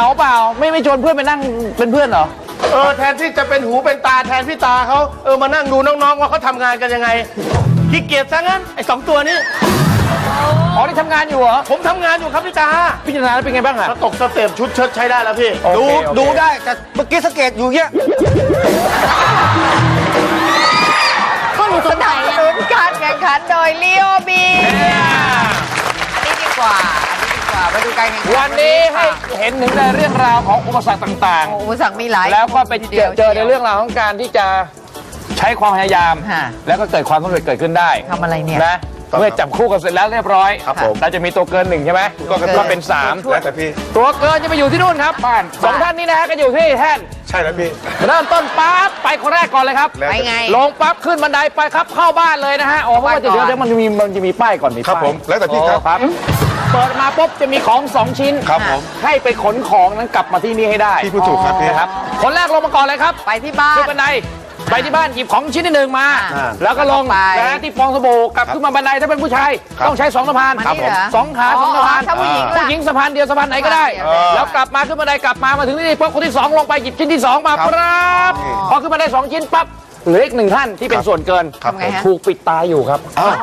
เราเหงาเปล่า ไม่ไม่ชวนเพื่อนไปนั่งเป็นเพื่อนเหรอ เออแทนที่จะเป็นหูเป็นตาแทนพี่ตาเขาเออมานั่งดูน้องๆว่าเขาทำงานกันยังไงขี้เกียจซะงั้นไอ้สองตัวนี้ อ๋อ นี่ทำงานอยู่เหรอ ผมทำงานอยู่ครับพี่ตาพิจารณาแล้วเป็นไงบ้างอะ สตกสเต็ปชุดเชิดใช้ได้แล้วพี่ โอเคดูโอเค ดูได้แต่เมื่อกี้สังเกตอยู่เงี้ยก็หนูสนใจอะลุ้นการแข่งขันโดยลีโอบี มาดูการแข่งขันวันนี้ให้ค่ะเห็นถึงในเรื่องราวของอุปสรรคต่างโอ้อุปสรรคมีหลายๆ แล้วก็ไปทีเจดียอเจอในเรื่องราวของการที่จะใช้ความพยายาม ค่ะ แล้วก็เกิดความสำเร็จเกิดขึ้นได้ทำอะไรเนี่ย นะเมื่อจับคู่กันเสร็จแล้วเรียบร้อยครับผม เราจะมีตัวเกินหนึ่งใช่ไหมตัวเกิน ก็เป็นสามแล้วแต่พี่ตัวเกินจะไปอยู่ที่นู่นครับบ้านสองท่านนี้นะฮะก็อยู่ที่แท่น ใช่แล้วพี่ เริ่มต้นปั๊บไปคนแรกก่อนเลยครับ แล้ว ไปแต่ไง ลงปั๊บขึ้นบันไดไปครับเข้าบ้านเลยนะฮะอ๋อเพราะว่าเข้าบ้านก่อนเดี๋ยวเดี๋ยวมันจะมีมันจะมีป้ายก่อนมีครับป้ายผมแล้วแต่พี่ครับครับ เปิดมาปุ๊บจะมีของสองชิ้นครับผม ให้ไปขนของนั้นกลับมาที่นี่ให้ได้พี่ผู้ถูกครับพี่นะครับ คนแรกลงมาก่อนเลยครับไปที่บ้านขึ้นบันไดไปที่บ้านหยิบของชิ้นที่หนึ่งมาอ่าแล้วก็ลงไปนะที่ฟองสบู่กลับขึ้นมาบันไดถ้าเป็นผู้ชายครับต้องใช้สองสะพานมานี่เหรอสองขาสองสะพานถ้าผู้หญิงล่ะผู้หญิงสะพานเดียวสะพานไหนก็ได้เออแล้วกลับมาขึ้นบันไดกลับมามาถึงที่นี่ปุ๊บคนที่สองลงไปหยิบชิ้นที่สองมาครับปั๊บพอขึ้นมาได้สองชิ้นปั๊บ เหลืออีกหนึ่งท่านที่เป็นส่วนเกินครับทำไงฮะ ถูกปิดตาอยู่ครับอ้าว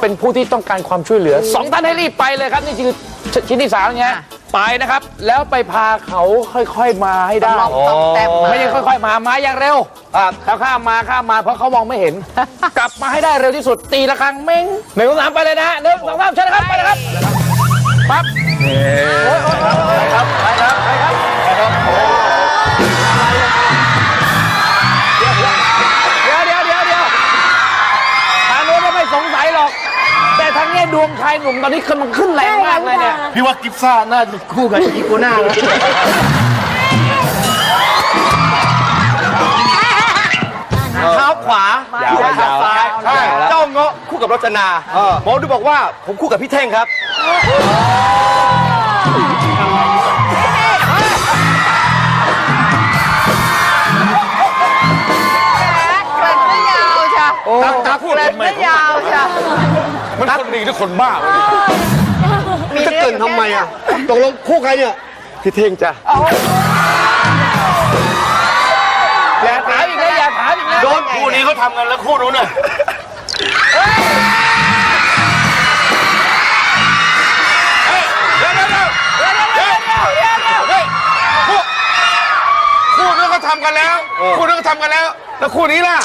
เป็นผู้ที่ต้องการความช่วยเหลือสองท่านให้รีบไปเลยครับนี่คือชชิ้นที่สามเนี้ยอะ ไปนะครับ แล้วไปพาเขาค่อยๆมาให้ได้ลองต้องแต้มมา ไม่ใช่ค่อยๆมามาอย่างเร็วถ้าข้ามมาข้ามมาเพราะเขามองไม่เห็น กลับมาให้ได้เร็วที่สุดตีละครั้งเม้งหนึ่งสองสามไปเลยนะฮะหนึ่งสองสามเชิญนะครับไปเลยครับปั๊บไปครับไป งเนี้ยดวงชายหนุ่มตอนนี้ขึ้นมันขึ้นแรงมากเลยเนี่ยพี่ว่ากิฟซ่าน่าจะคู่กับอีโกน่านะเท้าขวายาวคู่กับยาวเท้าซ้ายยาวแล้วเจ้าเงาะคู่กับรจนาหมอดูบอกว่าผมคู่กับพี่เท่งครับ ตักตักพูดเกร็ดทำไมไม่ยาวจ้ะมันคนดีหรือคนบ้าวะมีจะเกินทำไมอะตกลงคู่ใครเนี่ยพี่เท่งจ้ะอย่าถามอีกเลยอย่าถามอีกเลยโดนคู่นี้เขาทำกันแล้วคู่นู้นน่ะคู่นู้นก็ทำกันแล้ว คู่นู้นก็ทำกันแล้ว แล้วคู่นี้ล่ะ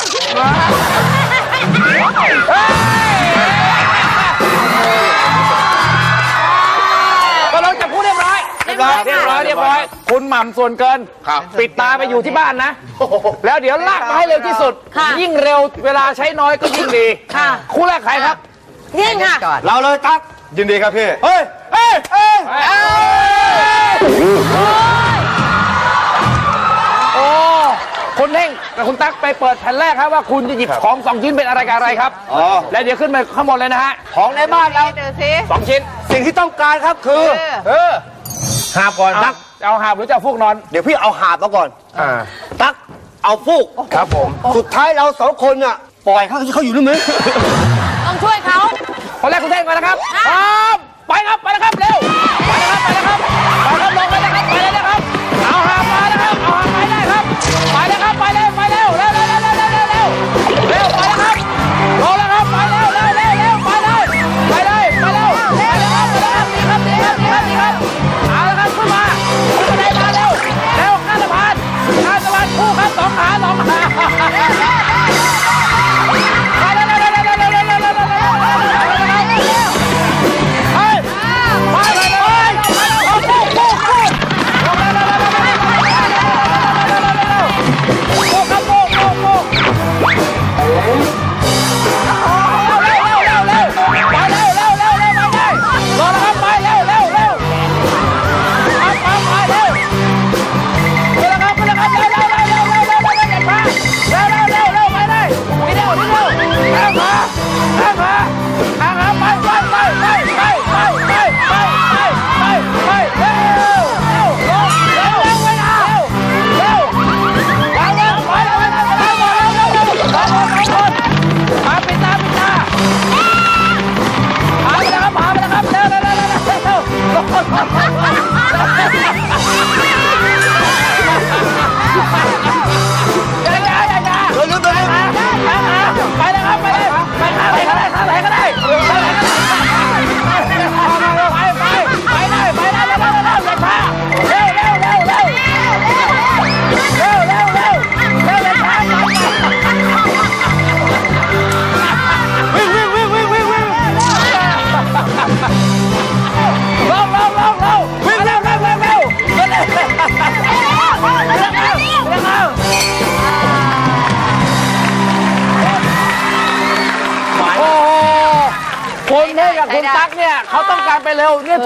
ค่ะเรียบร้อยคุณหม่ำส่วนเกิน ครับ ปิดตาไปอยู่ที่บ้านนะ แล้วเดี๋ยวลากมาให้เร็วที่สุด ค่ะยิ่งเร็วเวลาใช้น้อยก็ยิ่งดีค่ะ คู่แรกใครครับนี่ค่ะก่อนเราเลยตักยินดีครับพี่ เฮ้ย เฮ้ย เฮ้ย โอ้ คุณเท่งกับคุณตั๊กไปเปิดแผ่นแรกครับว่าคุณจะหยิบของสองชิ้นเป็นอะไรกับอะไรครับ อ๋อ แล้วเดี๋ยวขึ้นไปข้างบนเลยนะฮะของในบ้านเราดูสิสองชิ้น สิ่งที่ต้องการครับคือ เออเออหาบก่อนเอาตัก เอาหาบหรือจะเอาฟูกนอน เดี๋ยวพี่เอาหาบมาก่อน อ่า ตักเอาฟูก ครับผม สุดท้ายเราสองคนน่ะปล่อยเขาเขาอยู่นู่นไหมต้องช่วยเขา คนแรกคุณเท่งก่อนนะครับพร้อม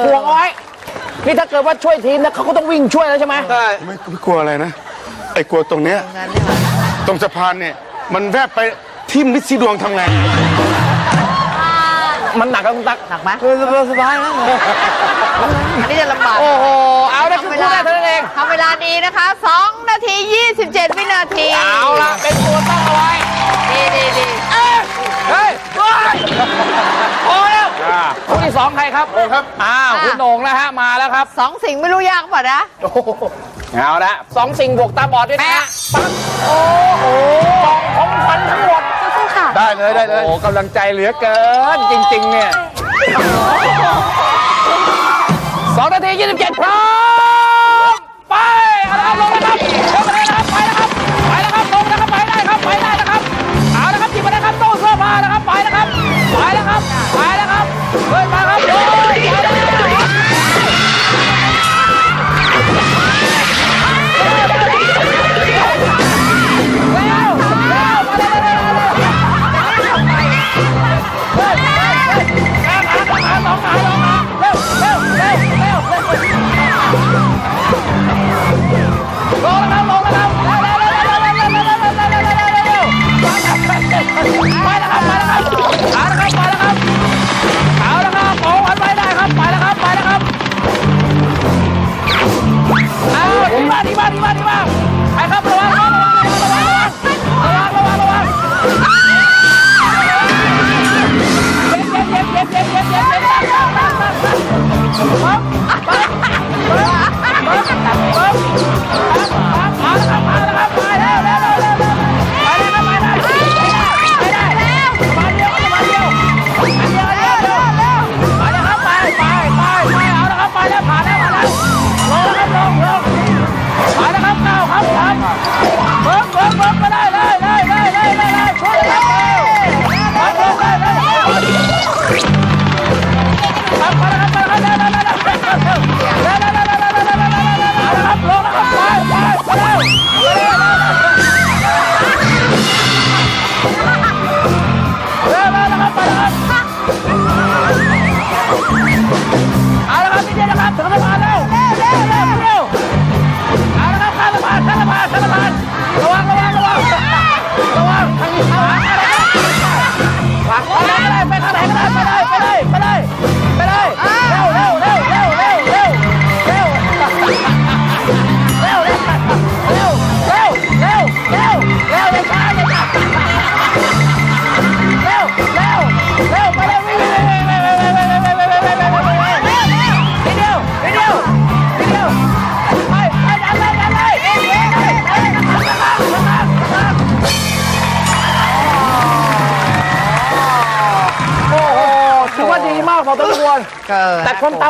ถ่วงเอาไว้นี่ถ้าเกิดว่าช่วยทีมนะเขาก็ต้องวิ่งช่วยแล้วใช่ไหมใช่ไม่กลัวอะไรนะ ไอ้กลัวตรงเนี้ยตรงสะพานเนี่ย มันแวบไปทิ่มนิดซีดวงทำไงมันหนักกับคุณตักหนักไหมเออสบายนะอันนี้จะลำบาก โอ้โห เอาได้คุณได้เท่านั้นเองทำเวลาดีนะคะ 2 นาที 27 วินาที เอาละเป็นตัวตั้งเอาไว้ ดีดีดีเฮ้ย องใครครับโอ้ยครับ อ้าวคุณโหน่งนะฮะมาแล้วครับสองสิ่งไม่รู้ยากป่ะนะ โอ้โหเอาละสองสิ่งบวกตาบอดด้วยนะปั๊โอ้โหสองของขวันทั้งหมดค่ะ ได้เลยได้เลยโอ้โหกำลังใจเหลือเกินจริง ๆ เนี่ยสองนาทียี่สิบเจ็ดพร้อมไปอาละครัลงนะครับ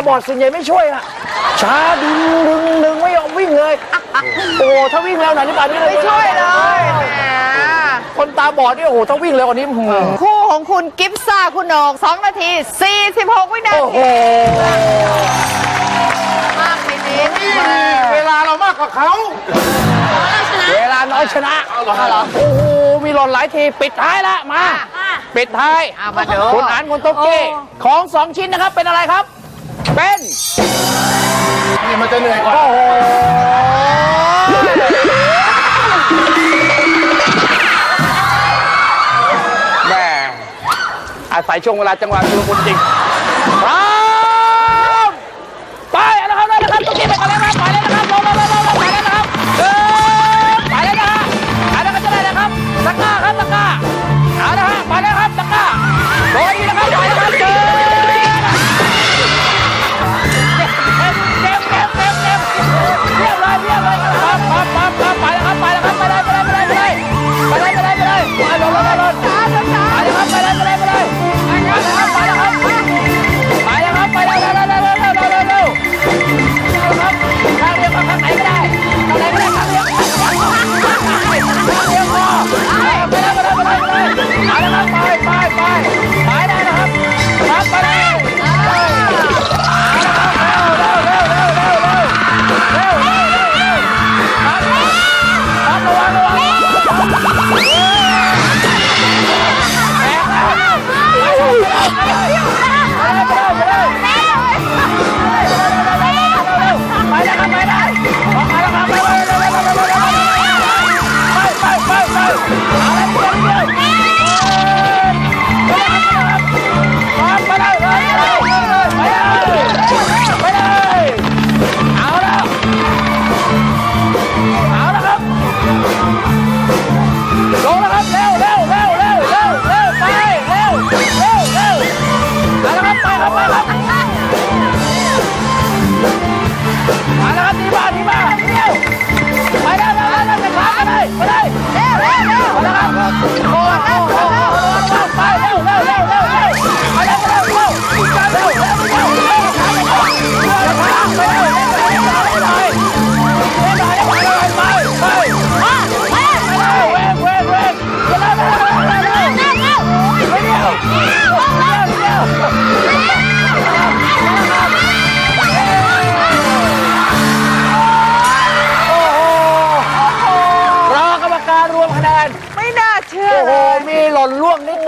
าบอดส่วนใหญ่ไม่ช่วยอะช้าดึงดึงดึงไม่ยอมวิ่งเลย โอ้โหถ้าวิ่งแล้วไหนที่ป่านนี้ไม่ช่วยเลยแหมคนตาบอดนี่โอ้โหถ้าวิ่งเลยวันนี้หืมคู่ของคุณกิฟซ่าคุณโหนง2นาที 46 วินาโอ้โห ทีมากไปนี่เวลาเรามากกว่าเขาเวลาน้อยชนะโอ้โหมีหล่นหลายทีปิดท้ายละมา ปิดท้าย เอามาดู คุณอันคุณตุ๊กกี้ของสองชิ้นนะครับเป็นอะไรครับ เป็นนี่มันจะเหนื่อยกว่า โอ้โหแม่อาศัยช่วงเวลาจังหวะชุลมุนจริงพร้อมไปเอาละครับเอาละครับตุ๊กกี้ไปก่อนแล้วครับ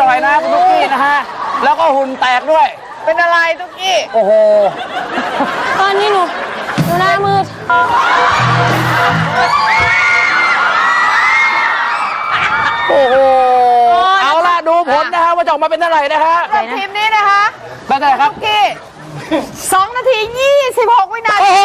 อยนะคุณตุ๊กกี้นะฮะ แล้วก็หุ่นแตกด้วย เป็นอะไรตุ๊กกี้ โอ้โห ตอนนี้หนูหนูหน้ามืดโอ้โห เอาล่ะดูผลนะฮะว่าจะออกมาเป็นเท่าไหร่นะฮะสำหรับทีมนี้นะคะเป็นเท่าไหร่ครับตุ๊กกี้สองนาทียี่สิบหกวินาโอ้ที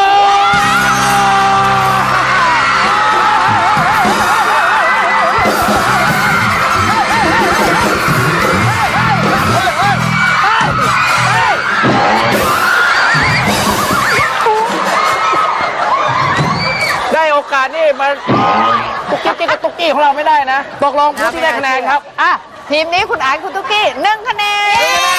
กิ๊กกับตุ๊กกี้ของเราไม่ได้นะตกลงผู้ที่ได้คะแนนครับ อะทีมนี้คุณอานคุณตุ๊กกี้หนึ่งคะแนน